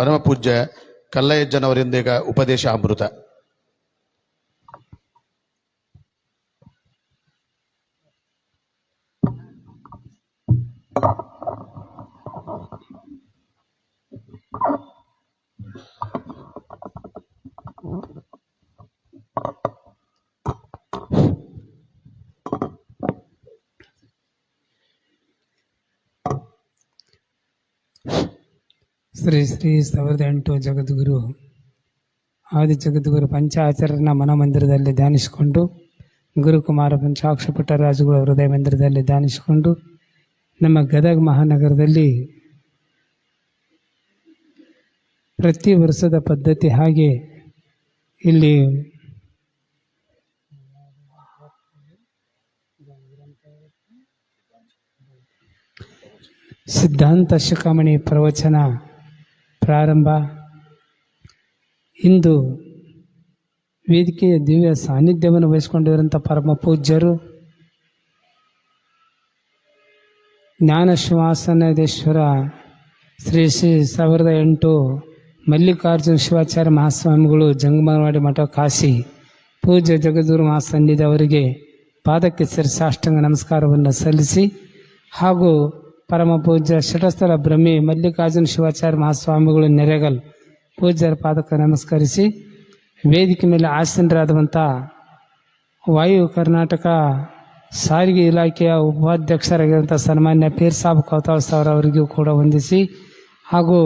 ಪರಮ ಪೂಜ್ಯ ಕಲ್ಲಯ್ಯಜ್ಜನವರಿಂದ ಈಗ ಉಪದೇಶ ಅಮೃತ ಶ್ರೀ ಶ್ರೀ ಸಾವಿರದ ಎಂಟು ಜಗದ್ಗುರು, ಆದಿ ಜಗದ್ಗುರು ಪಂಚಾಚಾರ್ಯನ ಮನಮಂದಿರದಲ್ಲಿ ಧ್ಯಾನಿಸಿಕೊಂಡು, ಗುರುಕುಮಾರ ಪಂಚಾಕ್ಷ ಪುಟ್ಟರಾಜುಗಳ ಹೃದಯ ಮಂದಿರದಲ್ಲಿ ಧ್ಯಾನಿಸಿಕೊಂಡು, ನಮ್ಮ ಗದಗ ಮಹಾನಗರದಲ್ಲಿ ಪ್ರತಿ ವರ್ಷದ ಪದ್ಧತಿ ಹಾಗೆ ಇಲ್ಲಿ ಸಿದ್ಧಾಂತ ಶಿಖಾಮಣಿ ಪ್ರವಚನ ಪ್ರಾರಂಭ. ಇಂದು ವೇದಿಕೆಯ ದಿವ್ಯ ಸಾನ್ನಿಧ್ಯವನ್ನು ವಹಿಸಿಕೊಂಡಿರುವಂಥ ಪರಮ ಪೂಜ್ಯರು ಜ್ಞಾನ ಶ್ವಾಸನದೇಶ್ವರ ಶ್ರೀ ಶ್ರೀ ಸಾವಿರದ ಎಂಟು ಮಲ್ಲಿಕಾರ್ಜುನ ಶಿವಾಚಾರ್ಯ ಮಹಾಸ್ವಾಮಿಗಳು ಜಂಗಮವಾಡಿ ಮಠ ಕಾಶಿ ಪೂಜ್ಯ ಜಗದ್ಗುರು ಮಹಾಸನ್ನಿಧಿ ಅವರಿಗೆ ಪಾದಕ್ಕೆ ಶಿರಸಾಷ್ಟಾಂಗ ನಮಸ್ಕಾರವನ್ನು ಸಲ್ಲಿಸಿ ಹಾಗೂ ಪರಮ ಪೂಜ್ಯ ಶಟಸ್ಥಲ ಬ್ರಹ್ಮಿ ಮಲ್ಲಿಕಾರ್ಜುನ ಶಿವಾಚಾರ್ಯ ಮಹಾಸ್ವಾಮಿಗಳು ನೆರೆಗಲ್. ಪೂಜ್ಯರ ಪಾದಕ ನಮಸ್ಕರಿಸಿ, ವೇದಿಕೆ ಮೇಲೆ ಆಸೀನರಾದಂಥ ವಾಯು ಕರ್ನಾಟಕ ಸಾರಿಗೆ ಇಲಾಖೆಯ ಉಪಾಧ್ಯಕ್ಷರಾಗಿರುವಂಥ ಸನ್ಮಾನ್ಯ ಪೀರ್ ಸಾಬ್ ಕೌತಾಳ್ ಸರ್ ಅವರಿಗೂ ಕೂಡ ವಂದಿಸಿ, ಹಾಗೂ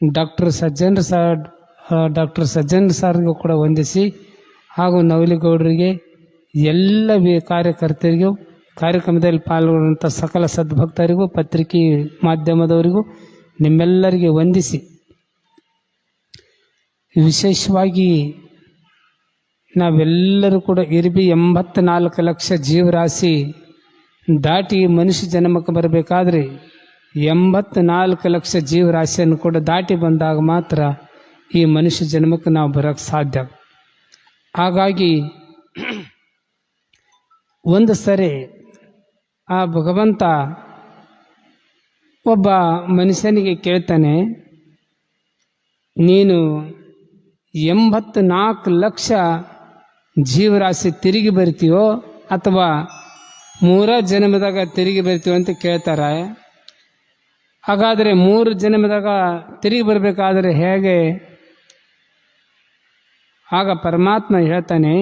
doctor Sajjan sir doctor Sajjan ಸರ್ಗೂ ಕೂಡ ವಂದಿಸಿ, ಹಾಗೂ ನವಲಿಗೌಡರಿಗೆ ಎಲ್ಲ ಕಾರ್ಯಕರ್ತರಿಗೂ ಕಾರ್ಯಕ್ರಮದಲ್ಲಿ ಪಾಲ್ಗೊಂಡಂಥ ಸಕಲ ಸದ್ಭಕ್ತರಿಗೂ, ಪತ್ರಿಕೆ ಮಾಧ್ಯಮದವರಿಗೂ ನಿಮ್ಮೆಲ್ಲರಿಗೆ ವಂದಿಸಿ. ವಿಶೇಷವಾಗಿ ನಾವೆಲ್ಲರೂ ಕೂಡ ಇರ್ಬಿ ಎಂಬತ್ನಾಲ್ಕು ಲಕ್ಷ ಜೀವರಾಶಿ ದಾಟಿ ಮನುಷ್ಯ ಜನ್ಮಕ್ಕೆ ಬರಬೇಕಾದ್ರೆ ಎಂಬತ್ನಾಲ್ಕು ಲಕ್ಷ ಜೀವರಾಶಿಯನ್ನು ಕೂಡ ದಾಟಿ ಬಂದಾಗ ಮಾತ್ರ ಈ ಮನುಷ್ಯ ಜನ್ಮಕ್ಕೆ ನಾವು ಬರೋಕ್ಕೆ ಸಾಧ್ಯ. ಹಾಗಾಗಿ ಒಂದು ಸರಿ ಆ ಭಗವಂತ ಒಬ್ಬ ಮನುಷ್ಯನಿಗೆ ಕೇಳ್ತಾನೆ, ನೀನು ಎಂಬತ್ತು ನಾಲ್ಕು ಲಕ್ಷ ಜೀವರಾಶಿ ತಿರುಗಿ ಬರ್ತೀಯೋ ಅಥವಾ ಮೂರ ಜನ್ಮದಾಗ ತಿರುಗಿ ಬರ್ತೀವೋ ಅಂತ ಕೇಳ್ತಾರೆ. ಹಾಗಾದರೆ ಮೂರು ಜನ್ಮದಾಗ ತಿರುಗಿ ಬರಬೇಕಾದ್ರೆ ಹೇಗೆ? ಆಗ ಪರಮಾತ್ಮ ಹೇಳ್ತಾನೆ,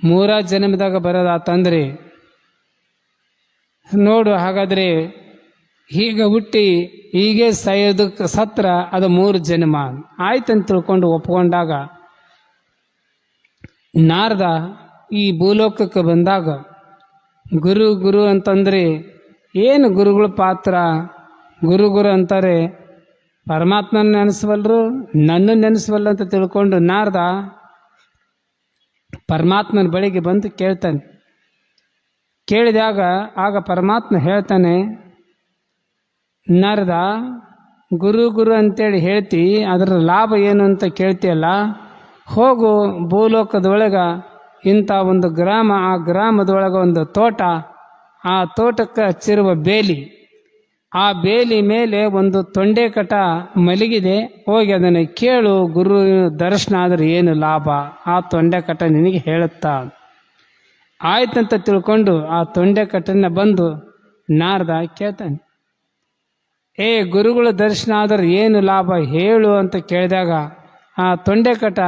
ಮೂರ ಜನ್ಮದಾಗ ಬರೋದಾತಂದ್ರೆ ನೋಡು, ಹಾಗಾದರೆ ಹೀಗೆ ಹುಟ್ಟಿ ಹೀಗೆ ಸಾಯೋದಕ್ಕೆ ಸತ್ರ, ಅದು ಮೂರು ಜನ್ಮ. ಆಯ್ತಂತ ತಿಳ್ಕೊಂಡು ಒಪ್ಕೊಂಡಾಗ ನಾರದ ಈ ಭೂಲೋಕಕ್ಕೆ ಬಂದಾಗ ಗುರು ಗುರು ಅಂತಂದ್ರೆ ಏನು ಗುರುಗಳ ಪಾತ್ರ? ಗುರು ಗುರು ಅಂತಾರೆ, ಪರಮಾತ್ಮನ ನೆನೆಸ್ವಲ್ರು ನನ್ನ ನೆನೆಸಬಲ್ಲ ಅಂತ ತಿಳ್ಕೊಂಡು ನಾರದ ಪರಮಾತ್ಮನ ಬಳಿಗೆ ಬಂದು ಕೇಳ್ತಾನೆ. ಕೇಳಿದಾಗ ಆಗ ಪರಮಾತ್ಮ ಹೇಳ್ತಾನೆ, ನರದ, ಗುರು ಗುರು ಅಂತೇಳಿ ಹೇಳ್ತಿ, ಅದರ ಲಾಭ ಏನು ಅಂತ ಕೇಳ್ತೀಯಲ್ಲ, ಹೋಗು ಭೂಲೋಕದೊಳಗೆ, ಇಂಥ ಒಂದು ಗ್ರಾಮ, ಆ ಗ್ರಾಮದೊಳಗೆ ಒಂದು ತೋಟ, ಆ ತೋಟಕ್ಕೆ ಹಚ್ಚಿರುವ ಬೇಲಿ. ಆ ಬೇಲಿ ಮೇಲೆ ಒಂದು ತೊಂಡೆಕಟ ಮಲಗಿದೆ, ಹೋಗಿ ಅದನ್ನು ಕೇಳು, ಗುರು ದರ್ಶನ ಆದರೆ ಏನು ಲಾಭ? ಆ ತೊಂಡೆಕಟ ನಿನಗೆ ಹೇಳುತ್ತಾ? ಆಯ್ತಂತ ತಿಳ್ಕೊಂಡು ಆ ತೊಂಡೆಕಟ್ಟನ್ನ ಬಂದು ನಾರದ ಕೇಳ್ತಾನೆ. ಏ ಗುರುಗಳ ದರ್ಶನ ಆದ್ರೆ ಏನು ಲಾಭ ಹೇಳು ಅಂತ ಕೇಳಿದಾಗ ಆ ತೊಂಡೆಕಟ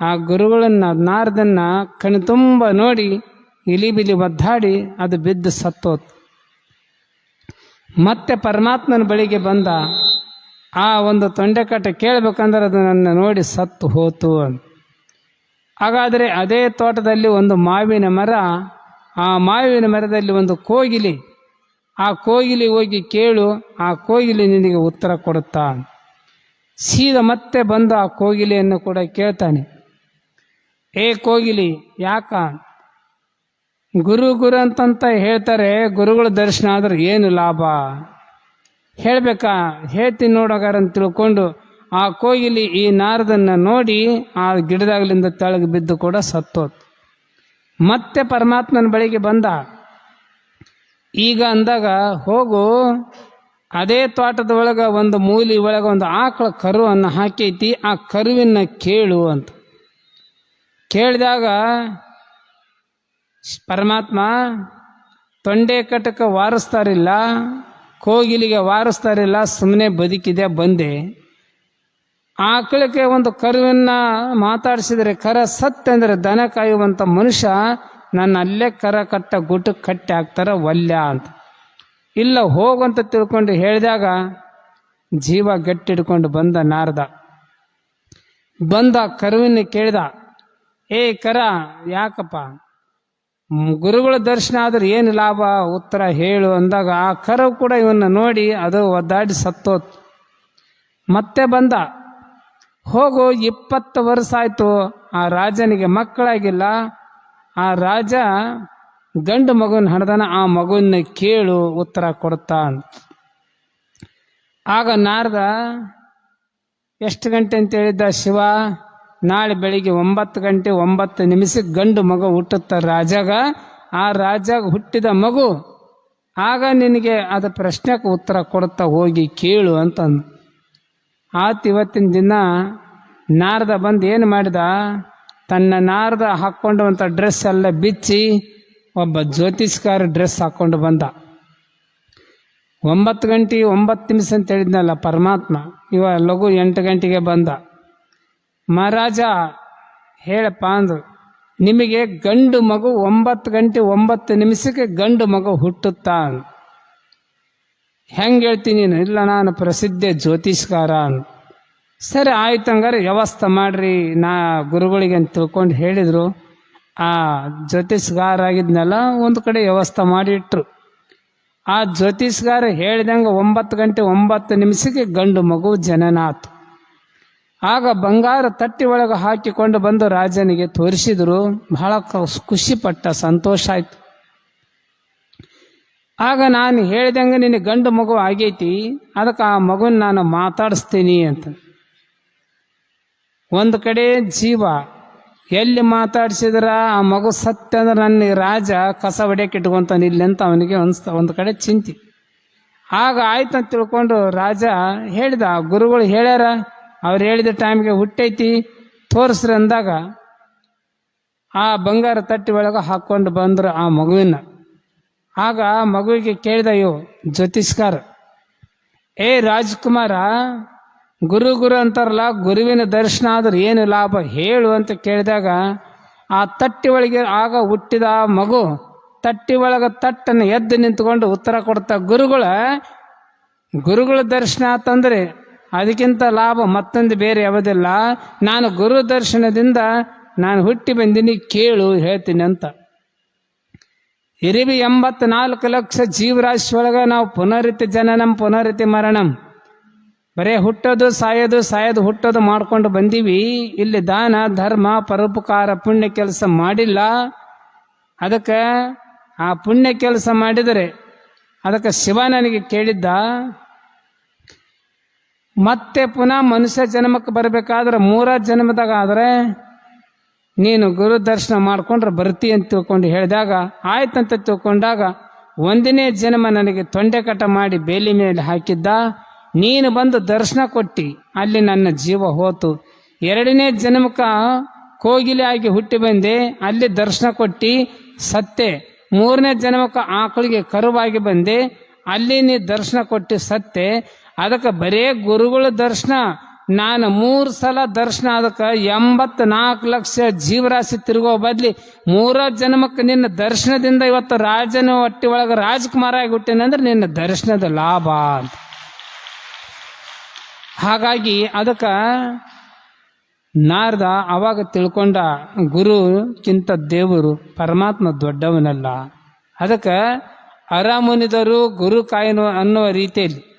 ಆ ಗುರುಗಳನ್ನ ನಾರದನ್ನ ಕಣ್ಣು ತುಂಬ ನೋಡಿ ಇಲಿ ಬಿಲಿ ಒದ್ದಾಡಿ ಅದು ಬಿದ್ದು ಸತ್ತೋತ್. ಮತ್ತೆ ಪರಮಾತ್ಮನ ಬಳಿಗೆ ಬಂದ ಆ ಒಂದು ತೊಂಡೆಕಟ್ಟ ಕೇಳಬೇಕಂದ್ರೆ ಅದು ನನ್ನ ನೋಡಿ ಸತ್ತು ಹೋತು ಅಂತ. ಹಾಗಾದರೆ ಅದೇ ತೋಟದಲ್ಲಿ ಒಂದು ಮಾವಿನ ಮರ, ಆ ಮಾವಿನ ಮರದಲ್ಲಿ ಒಂದು ಕೋಗಿಲಿ. ಆ ಕೋಗಿಲಿ ಹೋಗಿ ಕೇಳು, ಆ ಕೋಗಿಲಿ ನಿನಗೆ ಉತ್ತರ ಕೊಡುತ್ತಾ? ಸೀದ ಮತ್ತೆ ಬಂದು ಆ ಕೋಗಿಲಿಯನ್ನು ಕೂಡ ಕೇಳ್ತಾನೆ. ಏ ಕೋಗಿಲಿ, ಯಾಕ? ಗುರು ಗುರು ಅಂತಂತ ಹೇಳ್ತಾರೆ, ಗುರುಗಳ ದರ್ಶನ ಆದ್ರೆ ಏನು ಲಾಭ? ಹೇಳಬೇಕಾ? ಹೇಳ್ತೀನಿ ನೋಡೋಗಾರ ತಿಳ್ಕೊಂಡು ಆ ಕೋಗಿಲಿ ಈ ನಾರದನ್ನ ನೋಡಿ ಆ ಗಿಡದಾಗಲಿಂದ ತೆಳಗೆ ಬಿದ್ದು ಕೂಡ ಸತ್ತೋತ್. ಮತ್ತೆ ಪರಮಾತ್ಮನ ಬಳಿಗೆ ಬಂದ. ಈಗ ಅಂದಾಗ, ಹೋಗು, ಅದೇ ತೋಟದ ಒಳಗೆ ಒಂದು ಮೂಲಿ ಒಳಗೆ ಒಂದು ಆಕಳ ಕರುವನ್ನು ಹಾಕೈತಿ, ಆ ಕರುವಿನ ಕೇಳು ಅಂತ. ಕೇಳಿದಾಗ ಪರಮಾತ್ಮ, ತೊಂಡೆ ಕಟಕ ವಾರಿಸ್ತಾರಿಲ್ಲ, ಕೋಗಿಲಿಗೆ ವಾರಿಸ್ತಾರಿಲ್ಲ ಸುಮ್ಮನೆ ಬದುಕಿದೆ, ಬಂದೆ. ಆಕಳಕ್ಕೆ ಒಂದು ಕರುವನ್ನ ಮಾತಾಡಿಸಿದರೆ ಕರ ಸತ್ ದನ ಕಾಯುವಂಥ ಮನುಷ್ಯ ನನ್ನ ಅಲ್ಲೇ ಕರ ಕಟ್ಟ ಗುಟ್ಟು ಕಟ್ಟಿ ಹಾಕ್ತಾರ ವಲ್ಯ ಅಂತ. ಇಲ್ಲ ಹೋಗಂತ ತಿಳ್ಕೊಂಡು ಹೇಳಿದಾಗ ಜೀವ ಗಟ್ಟಿಡ್ಕೊಂಡು ಬಂದ ನಾರದ. ಬಂದ ಕರುವಿನ ಕೇಳಿದ, ಏ ಕರ, ಯಾಕಪ್ಪ? ಗುರುಗಳ ದರ್ಶನ ಆದ್ರೆ ಏನು ಲಾಭ? ಉತ್ತರ ಹೇಳು ಅಂದಾಗ ಆ ಕರು ಕೂಡ ಇವನ್ನ ನೋಡಿ ಅದು ಒದ್ದಾಡಿ ಸತ್ತೋತ್. ಮತ್ತೆ ಬಂದ ಹೋಗು ಇಪ್ಪತ್ತು ವರ್ಷ ಆಯ್ತು, ಆ ರಾಜನಿಗೆ ಮಕ್ಕಳಾಗಿಲ್ಲ. ಆ ರಾಜ ಗಂಡು ಮಗುನ ಹಣದನ, ಆ ಮಗುವನ್ನ ಕೇಳು, ಉತ್ತರ ಕೊಡ್ತಾ ಅಂತ. ಆಗ ನಾರದ ಎಷ್ಟು ಗಂಟೆ ಅಂತ ಹೇಳಿದ್ದ ಶಿವ, ನಾಳೆ ಬೆಳಿಗ್ಗೆ ಒಂಬತ್ತು ಗಂಟೆ ಒಂಬತ್ತು ನಿಮಿಷಕ್ಕೆ ಗಂಡು ಮಗು ಹುಟ್ಟುತ್ತ ರಾಜಾಗ, ಆ ರಾಜಾಗ ಹುಟ್ಟಿದ ಮಗು, ಆಗ ನಿನಗೆ ಅದು ಪ್ರಶ್ನೆಗೆ ಉತ್ತರ ಕೊಡ್ತಾ ಹೋಗಿ ಕೇಳು ಅಂತಂದು. ಆತ ಇವತ್ತಿನ ದಿನ ನಾರದ ಬಂದು ಏನು ಮಾಡಿದ? ತನ್ನ ನಾರದ ಹಾಕ್ಕೊಂಡಂಥ ಡ್ರೆಸ್ ಎಲ್ಲ ಬಿಚ್ಚಿ ಒಬ್ಬ ಜ್ಯೋತಿಷ್ಕಾರ ಡ್ರೆಸ್ ಹಾಕ್ಕೊಂಡು ಬಂದ. ಒಂಬತ್ತು ಗಂಟೆ, ಒಂಬತ್ತು ನಿಮಿಷ ಅಂತ ಹೇಳಿದ್ನಲ್ಲ ಪರಮಾತ್ಮ, ಇವ ಲಘು ಎಂಟು ಗಂಟೆಗೆ ಬಂದ. ಮಹಾರಾಜ, ಹೇಳಪ್ಪ ಅಂದ್ರು, ನಿಮಗೆ ಗಂಡು ಮಗು ಒಂಬತ್ತು ಗಂಟೆ, ಒಂಬತ್ತು ನಿಮಿಷಕ್ಕೆ ಗಂಡು ಮಗು ಹುಟ್ಟುತ್ತಾ ಅಂದ. ಹೆಂಗೆ ಹೇಳ್ತೀನಿ ಇಲ್ಲ, ನಾನು ಪ್ರಸಿದ್ಧ ಜ್ಯೋತಿಷ್ಕಾರ. ಸರಿ, ಆಯ್ತು ಹಂಗಾರೆ ವ್ಯವಸ್ಥೆ ಮಾಡ್ರಿ. ನಾ ಗುರುಗಳಿಗೆ ಅಂತ ತಿಳ್ಕೊಂಡು ಹೇಳಿದ್ರು. ಆ ಜ್ಯೋತಿಷ್ಗಾರ ಆಗಿದ್ನೆಲ್ಲ, ಒಂದು ಕಡೆ ವ್ಯವಸ್ಥೆ ಮಾಡಿಟ್ರು. ಆ ಜ್ಯೋತಿಷ್ಗಾರ ಹೇಳಿದಂಗೆ ಒಂಬತ್ತು ಗಂಟೆ ಒಂಬತ್ತು ನಿಮಿಷಕ್ಕೆ ಗಂಡು ಮಗು ಜನನ ಆಗ ಬಂಗಾರ ತಟ್ಟಿ ಒಳಗೆ ಹಾಕಿಕೊಂಡು ಬಂದು ರಾಜನಿಗೆ ತೋರಿಸಿದ್ರು. ಬಹಳ ಖುಷಿಪಟ್ಟ ಖುಷಿ ಪಟ್ಟ, ಸಂತೋಷ ಆಯ್ತು. ಆಗ ನಾನು ಹೇಳ್ದಂಗೆ ನಿನಗೆ ಗಂಡು ಮಗು ಆಗೈತಿ, ಅದಕ್ಕೆ ಆ ಮಗುನ ನಾನು ಮಾತಾಡಿಸ್ತೀನಿ ಅಂತ. ಒಂದು ಕಡೆ ಜೀವ ಎಲ್ಲಿ ಮಾತಾಡ್ಸಿದ್ರ, ಆ ಮಗು ಸತ್ಯ ಅಂದ್ರೆ ನನ್ನ ರಾಜ ಕಸ ಹೊಡ್ಯಕ್ಕೆ ಇಟ್ಕೊಂತಾನೆ ಇಲ್ಲಿ ಅಂತ ಅವನಿಗೆ ಅನ್ಸ್ತ, ಒಂದು ಕಡೆ ಚಿಂತೆ. ಆಗ ಆಯ್ತು ಅಂತ ತಿಳ್ಕೊಂಡು ರಾಜ ಹೇಳಿದ, ಗುರುಗಳು ಹೇಳ್ಯಾರ, ಅವ್ರು ಹೇಳಿದ ಟೈಮ್ಗೆ ಹುಟ್ಟೈತಿ, ತೋರಿಸ್ರಿ ಅಂದಾಗ ಆ ಬಂಗಾರ ತಟ್ಟಿ ಒಳಗೆ ಹಾಕ್ಕೊಂಡು ಬಂದ್ರು ಆ ಮಗುವಿನ. ಆಗ ಮಗುವಿಗೆ ಕೇಳಿದ ಇವು ಜ್ಯೋತಿಷ್ಕಾರ, ಏ ರಾಜ್ಕುಮಾರ, ಗುರು ಗುರು ಅಂತಾರಲ್ಲ, ಗುರುವಿನ ದರ್ಶನ ಆದ್ರೆ ಏನು ಲಾಭ? ಹೇಳು ಅಂತ ಕೇಳಿದಾಗ, ಆ ತಟ್ಟಿ ಒಳಗೆ ಆಗ ಹುಟ್ಟಿದ ಆ ಮಗು ತಟ್ಟಿ ಒಳಗೆ ತಟ್ಟನ್ನು ಎದ್ದು ನಿಂತ್ಕೊಂಡು ಉತ್ತರ ಕೊಡ್ತಾ, ಗುರುಗಳ ಗುರುಗಳ ದರ್ಶನ ಆತಂದ್ರೆ ಅದಕ್ಕಿಂತ ಲಾಭ ಮತ್ತೊಂದು ಬೇರೆ ಯಾವುದಿಲ್ಲ. ನಾನು ಗುರು ದರ್ಶನದಿಂದ ನಾನು ಹುಟ್ಟಿ ಬಂದಿನಿ, ಕೇಳು, ಹೇಳ್ತೀನಿ ಅಂತ. ಇರಿವಿ ಎಂಬತ್ನಾಲ್ಕು ಲಕ್ಷ ಜೀವರಾಶಿ ಒಳಗೆ ನಾವು ಪುನರಿತಿ ಜನನಂ, ಪುನರಿತಿ ಮರಣಂ. ಬರೇ ಹುಟ್ಟೋದು, ಸಾಯೋದು ಸಾಯೋದು, ಹುಟ್ಟೋದು ಮಾಡ್ಕೊಂಡು ಬಂದೀವಿ. ಇಲ್ಲಿ ದಾನ, ಧರ್ಮ, ಪರೋಪಕಾರ, ಪುಣ್ಯ ಕೆಲಸ ಮಾಡಿಲ್ಲ. ಅದಕ್ಕೆ ಆ ಪುಣ್ಯ ಕೆಲಸ ಮಾಡಿದರೆ ಅದಕ್ಕೆ ಶಿವ ನನಗೆ ಕೇಳಿದ್ದ, ಮತ್ತೆ ಪುನಃ ಮನುಷ್ಯ ಜನ್ಮಕ್ಕೆ ಬರಬೇಕಾದ್ರೆ ಮೂರ ಜನ್ಮದಾಗ ಆದರೆ ನೀನು ಗುರು ದರ್ಶನ ಮಾಡಿಕೊಂಡ್ರೆ ಬರ್ತಿ ಅಂತ ತಿಳ್ಕೊಂಡು ಹೇಳಿದಾಗ ಆಯ್ತಂತ ತಿಳ್ಕೊಂಡಾಗ, ಒಂದನೇ ಜನ್ಮ ನನಗೆ ತೊಂಡೆಕಟ ಮಾಡಿ ಬೇಲಿ ಮೇಲೆ ಹಾಕಿದ್ದ, ನೀನು ಬಂದು ದರ್ಶನ ಕೊಟ್ಟಿ, ಅಲ್ಲಿ ನನ್ನ ಜೀವ ಹೋತು. ಎರಡನೇ ಜನ್ಮಕ ಕೋಗಿಲೆ ಆಗಿ ಹುಟ್ಟಿ ಬಂದೆ, ಅಲ್ಲಿ ದರ್ಶನ ಕೊಟ್ಟಿ, ಸತ್ತೆ. ಮೂರನೇ ಜನ್ಮಕ್ಕೆ ಆಕಳಿಗೆ ಕರುವಾಗಿ ಬಂದೆ, ಅಲ್ಲಿ ನೀ ದರ್ಶನ ಕೊಟ್ಟು ಸತ್ತೆ. ಅದಕ್ಕೆ ಬರೇ ಗುರುಗಳ ದರ್ಶನ. ನಾನು ಮೂರು ಸಲ ದರ್ಶನ ಅದಕ್ಕೆ ಎಂಬತ್ನಾಲ್ಕು ಲಕ್ಷ ಜೀವರಾಶಿ ತಿರುಗೋ ಬದಲಿ ಮೂರ ಜನ್ಮಕ್ಕೆ ನಿನ್ನ ದರ್ಶನದಿಂದ ಇವತ್ತು ರಾಜನ ಹೊಟ್ಟಿ ಒಳಗೆ ರಾಜಕುಮಾರ ಆಗಿ ಹುಟ್ಟಿನಂದ್ರೆ ನಿನ್ನ ದರ್ಶನದ ಲಾಭ ಅಂತ. ಹಾಗಾಗಿ ಅದಕ್ಕೆ ನಾರದ ಅವಾಗ ತಿಳ್ಕೊಂಡ ಗುರುಕ್ಕಿಂತ ದೇವರು ಪರಮಾತ್ಮ ದೊಡ್ಡವನಲ್ಲ. ಅದಕ್ಕೆ ಅರಾಮುನಿದರು ಗುರು ಕಾಯನು ಅನ್ನುವ ರೀತಿಯಲ್ಲಿ.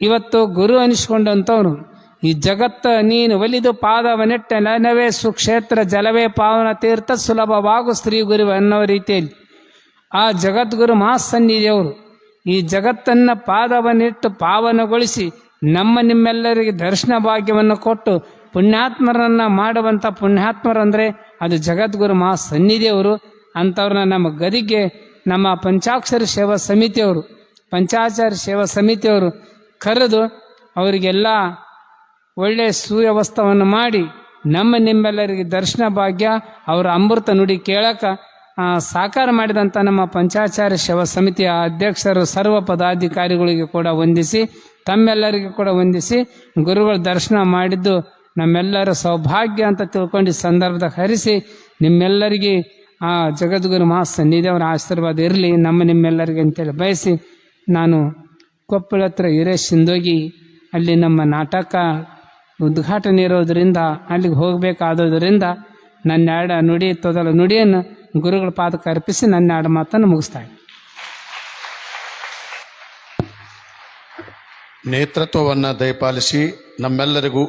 ಇವತ್ತು ಗುರು ಅನಿಸ್ಕೊಂಡಂಥವನು ಈ ಜಗತ್ತ ನೀನು ಒಲಿದು ಪಾದವನೆಟ್ಟ ನನವೇ ಸುಕ್ಷೇತ್ರ ಜಲವೇ ಪಾವನ ತೀರ್ಥ ಸುಲಭವಾಗು ಸ್ತ್ರೀ ಗುರು ಅನ್ನೋ ರೀತಿಯಲ್ಲಿ. ಆ ಜಗದ್ಗುರು ಮಹಾಸನ್ನಿಧಿಯವರು ಈ ಜಗತ್ತನ್ನ ಪಾದವನಿಟ್ಟು ಪಾವನಗೊಳಿಸಿ ನಮ್ಮ ನಿಮ್ಮೆಲ್ಲರಿಗೆ ದರ್ಶನ ಭಾಗ್ಯವನ್ನು ಕೊಟ್ಟು ಪುಣ್ಯಾತ್ಮರನ್ನ ಮಾಡುವಂಥ ಪುಣ್ಯಾತ್ಮರಂದ್ರೆ ಅದು ಜಗದ್ಗುರು ಮಹಾಸನ್ನಿಧಿಯವರು. ಅಂಥವ್ರನ್ನ ನಮ್ಮ ಗದಿಗೆ ನಮ್ಮ ಪಂಚಾಕ್ಷರ ಸೇವಾ ಸಮಿತಿಯವರು, ಪಂಚಾಚಾರ ಸೇವಾ ಸಮಿತಿಯವರು ಕರೆದು ಅವರಿಗೆಲ್ಲ ಒಳ್ಳೆಯ ಸುವ್ಯವಸ್ಥವನ್ನು ಮಾಡಿ ನಮ್ಮ ನಿಮ್ಮೆಲ್ಲರಿಗೆ ದರ್ಶನ ಭಾಗ್ಯ, ಅವರ ಅಮೃತ ನುಡಿ ಕೇಳಕ ಸಾಕಾರ ಮಾಡಿದಂಥ ನಮ್ಮ ಪಂಚಾಚಾರ್ಯ ಶವ ಸಮಿತಿಯ ಅಧ್ಯಕ್ಷರು, ಸರ್ವ ಪದಾಧಿಕಾರಿಗಳಿಗೆ ಕೂಡ ವಂದಿಸಿ, ತಮ್ಮೆಲ್ಲರಿಗೂ ಕೂಡ ವಂದಿಸಿ, ಗುರುಗಳ ದರ್ಶನ ಮಾಡಿದ್ದು ನಮ್ಮೆಲ್ಲರ ಸೌಭಾಗ್ಯ ಅಂತ ತಿಳ್ಕೊಂಡು ಈ ಸಂದರ್ಭದಾಗ ಹರಿಸಿ, ನಿಮ್ಮೆಲ್ಲರಿಗೆ ಆ ಜಗದ್ಗುರು ಮಹಾ ಸನ್ನಿಧಿಯವರ ಆಶೀರ್ವಾದ ಇರಲಿ, ನಮ್ಮ ನಿಮ್ಮೆಲ್ಲರಿಗೆ ಅಂತೇಳಿ ಬಯಸಿ, ನಾನು ಕೊಪ್ಪಳ ಹತ್ರ ಹಿರೇಶ್ ಅಲ್ಲಿ ನಮ್ಮ ನಾಟಕ ಉದ್ಘಾಟನೆ ಇರೋದರಿಂದ, ಅಲ್ಲಿಗೆ ಹೋಗಬೇಕಾದೋದರಿಂದ ನನ್ನ ಎರಡು ನುಡಿ, ತೊದಲ ನುಡಿಯನ್ನು ಗುರುಗಳ ಪಾದಕ್ಕೆ ಅರ್ಪಿಸಿ ನನ್ನ ಎರಡು ಮಾತನ್ನು ಮುಗಿಸ್ತಾ ಇದ್ದೀನಿ. ನೇತೃತ್ವವನ್ನು ದಯಪಾಲಿಸಿ ನಮ್ಮೆಲ್ಲರಿಗೂ